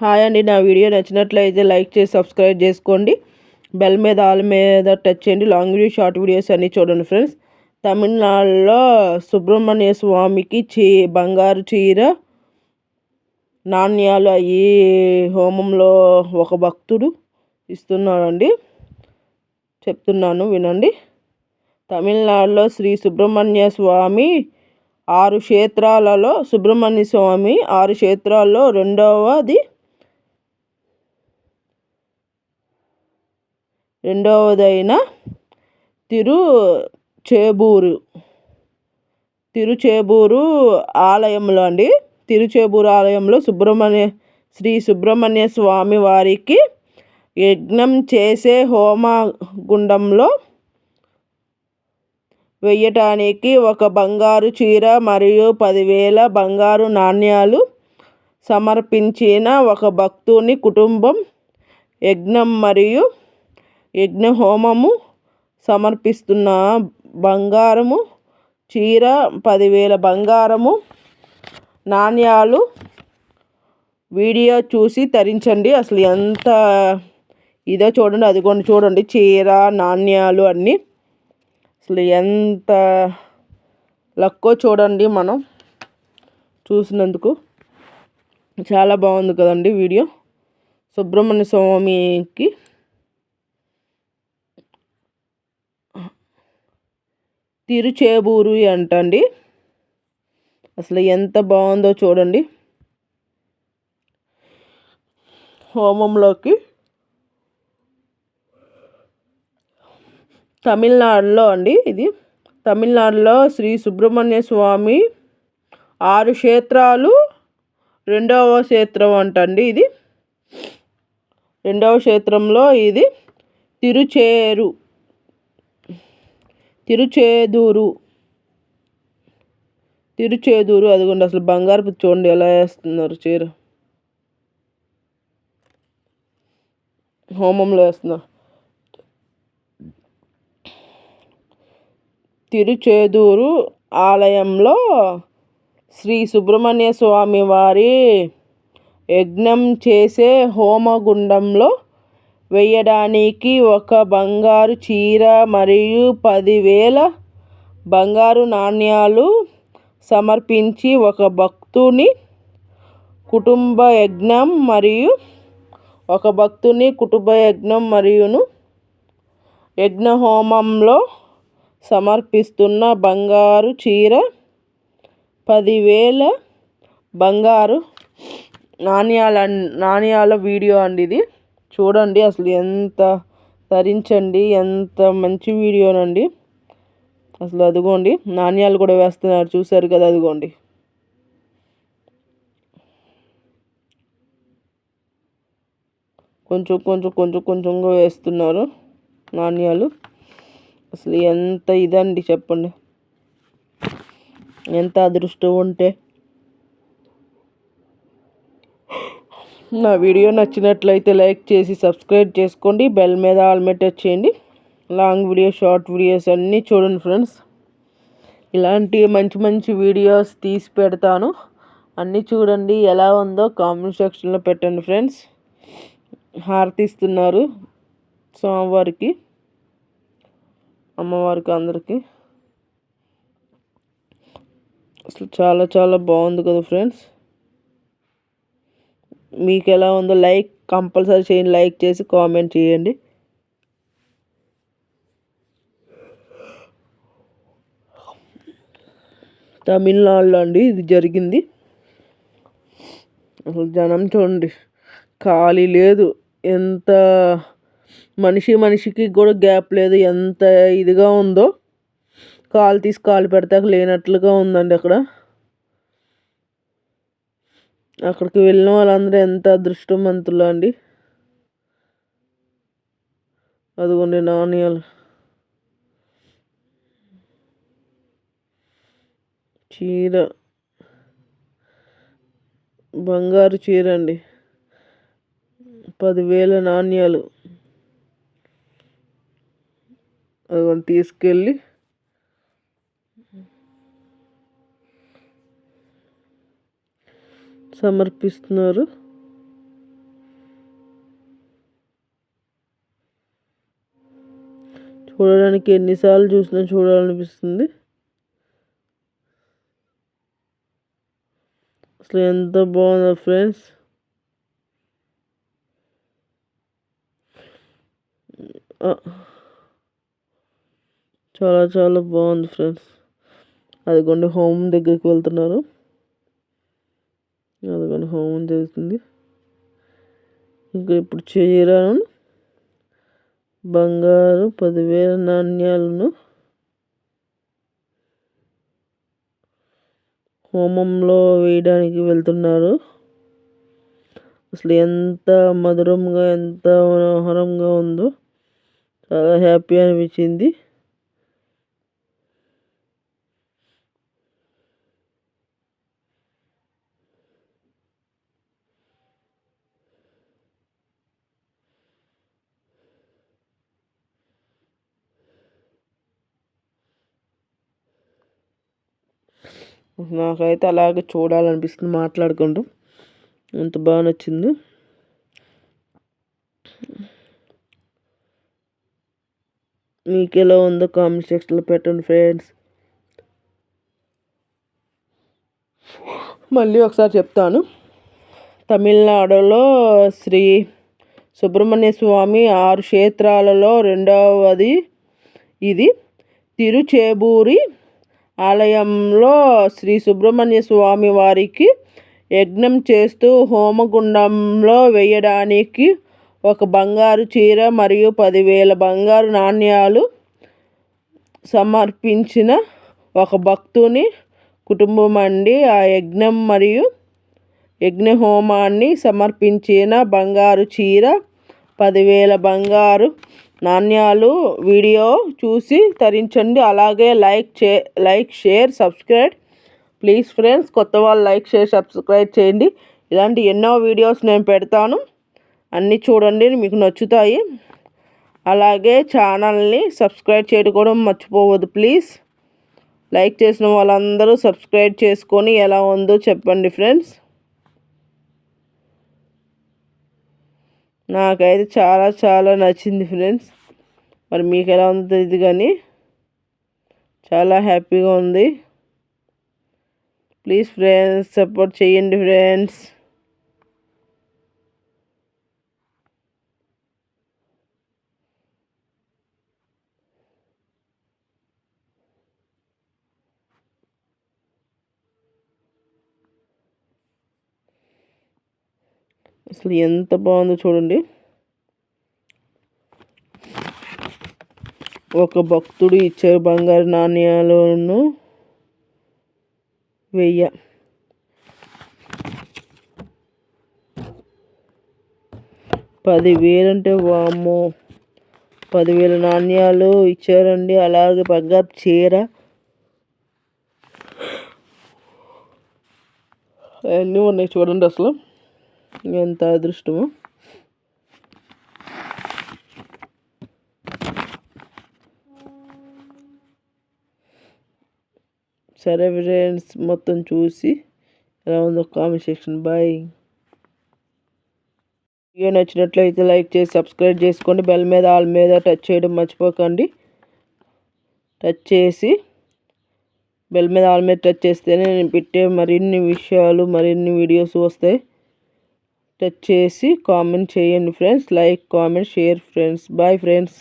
Hi అండి. నా video నచ్చినట్లయితే లైక్ చేసి సబ్స్క్రైబ్ చేసుకోండి. బెల్ మీద ఆల్ మీద టచ్ చేయండి. లాంగ్ వీడియో షార్ట్ వీడియోస్ అన్నీ చూడండి ఫ్రెండ్స్. తమిళనాడులో సుబ్రహ్మణ్య స్వామికి చీ బంగారు చీర. నాణ్యాలు అయ్యి హోమంలో ఒక భక్తుడు ఇస్తున్నాడండి. చెప్తున్నాను వినండి. తమిళనాడులో శ్రీ సుబ్రహ్మణ్య స్వామి ఆరు క్షేత్రాలలో సుబ్రహ్మణ్య స్వామి ఆరు క్షేత్రాల్లో రెండవది రెండవదైన తిరు చేబూరు తిరుచేబూరు ఆలయంలో అండి. తిరుచేబూరు ఆలయంలో సుబ్రహ్మణ్య శ్రీ సుబ్రహ్మణ్య స్వామి వారికి యజ్ఞం చేసే హోమ గుండంలో వెయ్యటానికి ఒక బంగారు చీర మరియు పదివేల బంగారు నాణ్యాలు సమర్పించిన ఒక భక్తుని కుటుంబం యజ్ఞం మరియు యజ్ఞహోమము సమర్పిస్తున్న బంగారము చీర పదివేల బంగారము నాణ్యాలు వీడియో చూసి తరించండి. అసలు ఎంత ఇదో చూడండి అది కొన్ని చూడండి. చీర నాణ్యాలు అన్నీ. అసలు ఎంత లక్కో చూడండి మనం చూసినందుకు. చాలా బాగుంది కదండి వీడియో. సుబ్రహ్మణ్య స్వామికి తిరుచేబూరు అంటండి. అసలు ఎంత బాగుందో చూడండి. హోమంలోకి. తమిళనాడులో అండి ఇది. తమిళనాడులో శ్రీ సుబ్రహ్మణ్య స్వామి ఆరు క్షేత్రాలు రెండవ క్షేత్రం అంటండి ఇది. రెండవ క్షేత్రంలో ఇది. తిరుచేరు. తిరుచేదూరు. తిరుచేదూరు అదిగోండి అసలు బంగారు చూడండి ఎలా వేస్తున్నారు చీర. హోమంలో వేస్తున్నారు. తిరుచేదూరు ఆలయంలో శ్రీ సుబ్రహ్మణ్య స్వామి వారి యజ్ఞం చేసే హోమగుండంలో వేయడానికి ఒక బంగారు చీర మరియు పదివేల బంగారు నాణ్యాలు సమర్పించి ఒక భక్తుని కుటుంబ యజ్ఞం మరియు ఒక భక్తుని కుటుంబ యజ్ఞం మరియును యజ్ఞ హోమంలో సమర్పిస్తున్న బంగారు చీర పదివేల బంగారు నాణ్యాల నాణ్యాల వీడియో అండి ఇది. చూడండి అసలు ఎంత ధరించండి ఎంత మంచి వీడియోనండి. అసలు అదిగోండి నాణ్యాలు కూడా వేస్తున్నారు చూశారు కదా అదిగోండి. కొంచెం కొంచెం కొంచెం కొంచెంగా వేస్తున్నారు నాణ్యాలు. అసలు ఎంత ఇదండి చెప్పండి. ఎంత అదృష్టం ఉంటే. నా వీడియో నచ్చినట్లయితే లైక్ చేసి సబ్స్క్రైబ్ చేసుకోండి. బెల్ మీద ఆల్మెట్ చేయండి. లాంగ్ వీడియో షార్ట్ వీడియోస్ అన్నీ చూడండి ఫ్రెండ్స్. ఇలాంటి మంచి మంచి వీడియోస్ తీసి పెడతాను. అన్నీ చూడండి. ఎలా ఉందో కామెంట్ సెక్షన్లో పెట్టండి ఫ్రెండ్స్. హారతి ఇస్తున్నారు స్వామివారికి అమ్మవారికి అందరికీ. అసలు చాలా చాలా బాగుంది కదా ఫ్రెండ్స్. మీకు ఎలా ఉందో లైక్ కంపల్సరీ చేయండి లైక్ చేసి కామెంట్ చేయండి. తమిళనాడులో అండి ఇది జరిగింది. అసలు జనం చూడండి ఖాళీ లేదు. ఎంత మనిషి మనిషికి కూడా గ్యాప్ లేదు. ఎంత ఇదిగా ఉందో కాలు తీసి కాలు పెడతాక లేనట్లుగా ఉందండి అక్కడ. అక్కడికి వెళ్ళిన వాళ్ళందరూ ఎంత అదృష్టవంతులు అండి. అదిగోండి నాణ్యాలు. చీర. బంగారు చీర అండి. పదివేల నాణ్యాలు. అదిగోండి తీసుకెళ్ళి సమర్పిస్తున్నారు. చూడడానికి ఎన్నిసార్లు చూసినా చూడాలనిపిస్తుంది. అసలు ఎంత బాగుందో ఫ్రెండ్స్. చాలా చాలా బాగుంది ఫ్రెండ్స్. అదిగోండి హోమ్ దగ్గరికి వెళ్తున్నారు. అదిగోండి హోమం జరుగుతుంది. ఇంకా ఇప్పుడు చేయరాను బంగారు పదివేల నాణ్యాలను హోమంలో వేయడానికి వెళ్తున్నారు. అసలు ఎంత మధురంగా ఎంత మనోహరంగా ఉందో చాలా హ్యాపీ అనిపించింది. నాకైతే అలాగే చూడాలనిపిస్తుంది మాట్లాడుకుంటూ. ఎంత బాగా నచ్చింది. మీకు ఎలా ఉందో కామెంట్ సెక్షన్లో పెట్టండి ఫ్రెండ్స్ మళ్ళీ ఒకసారి చెప్తాను. తమిళనాడులో శ్రీ సుబ్రహ్మణ్య స్వామి ఆరు క్షేత్రాలలో రెండవది ఇది. తిరుచేబూరి ఆలయంలో శ్రీ సుబ్రహ్మణ్య స్వామి వారికి యజ్ఞం చేస్తూ హోమగుండంలో వేయడానికి ఒక బంగారు చీర మరియు పదివేల బంగారు నాణ్యాలు సమర్పించిన ఒక భక్తుని కుటుంబం అండి. ఆ యజ్ఞం మరియు యజ్ఞ హోమాన్ని సమర్పించిన బంగారు చీర పదివేల బంగారు నాణ్యాలు వీడియో చూసి తరించండి. అలాగే లైక్ చే like share subscribe. Please friends కొత్త వాళ్ళు లైక్ షేర్ సబ్స్క్రైబ్ చేయండి. ఇలాంటి ఎన్నో వీడియోస్ నేను పెడతాను. అన్నీ చూడండి మీకు నచ్చుతాయి. అలాగే ఛానల్ని సబ్స్క్రైబ్ చేయడం కూడా మర్చిపోవద్దు ప్లీజ్. లైక్ చేసిన వాళ్ళందరూ సబ్స్క్రైబ్ చేసుకొని ఎలా ఉందో చెప్పండి ఫ్రెండ్స్. నాకైతే చాలా చాలా నచ్చింది ఫ్రెండ్స్. మరి మీకు ఎలా ఉందో తెలియదు కానీ చాలా హ్యాపీగా ఉంది. ప్లీజ్ ఫ్రెండ్స్ సపోర్ట్ చేయండి ఫ్రెండ్స్. అసలు ఎంత బాగుందో చూడండి. ఒక భక్తుడు ఇచ్చే బంగారు నాణ్యాలను. వెయ్య. పదివేలంటే వామ్మో. పదివేల నాణ్యాలు ఇచ్చారండి. అలాగే బంగారు చీర. అవన్నీ ఉన్నాయి చూడండి అసలు. ఎంత అదృష్టము. సరే ఫ్రెండ్స్ మొత్తం చూసి ఎలా ఉందో కామెంట్ సెక్షన్. బాయ్. వీడియో నచ్చినట్లయితే లైక్ చేసి సబ్స్క్రైబ్ చేసుకోండి. బెల్ మీద ఆల్ మీద టచ్ చేయడం మర్చిపోకండి. టచ్ చేసి బెల్ మీద ఆల్ మీద టచ్ చేస్తేనే నేను పెట్టే మరిన్ని విషయాలు మరిన్ని వీడియోస్ వస్తాయి. టచ్ చేసి కామెంట్ చేయండి friends. Like comment share friends. Bye friends.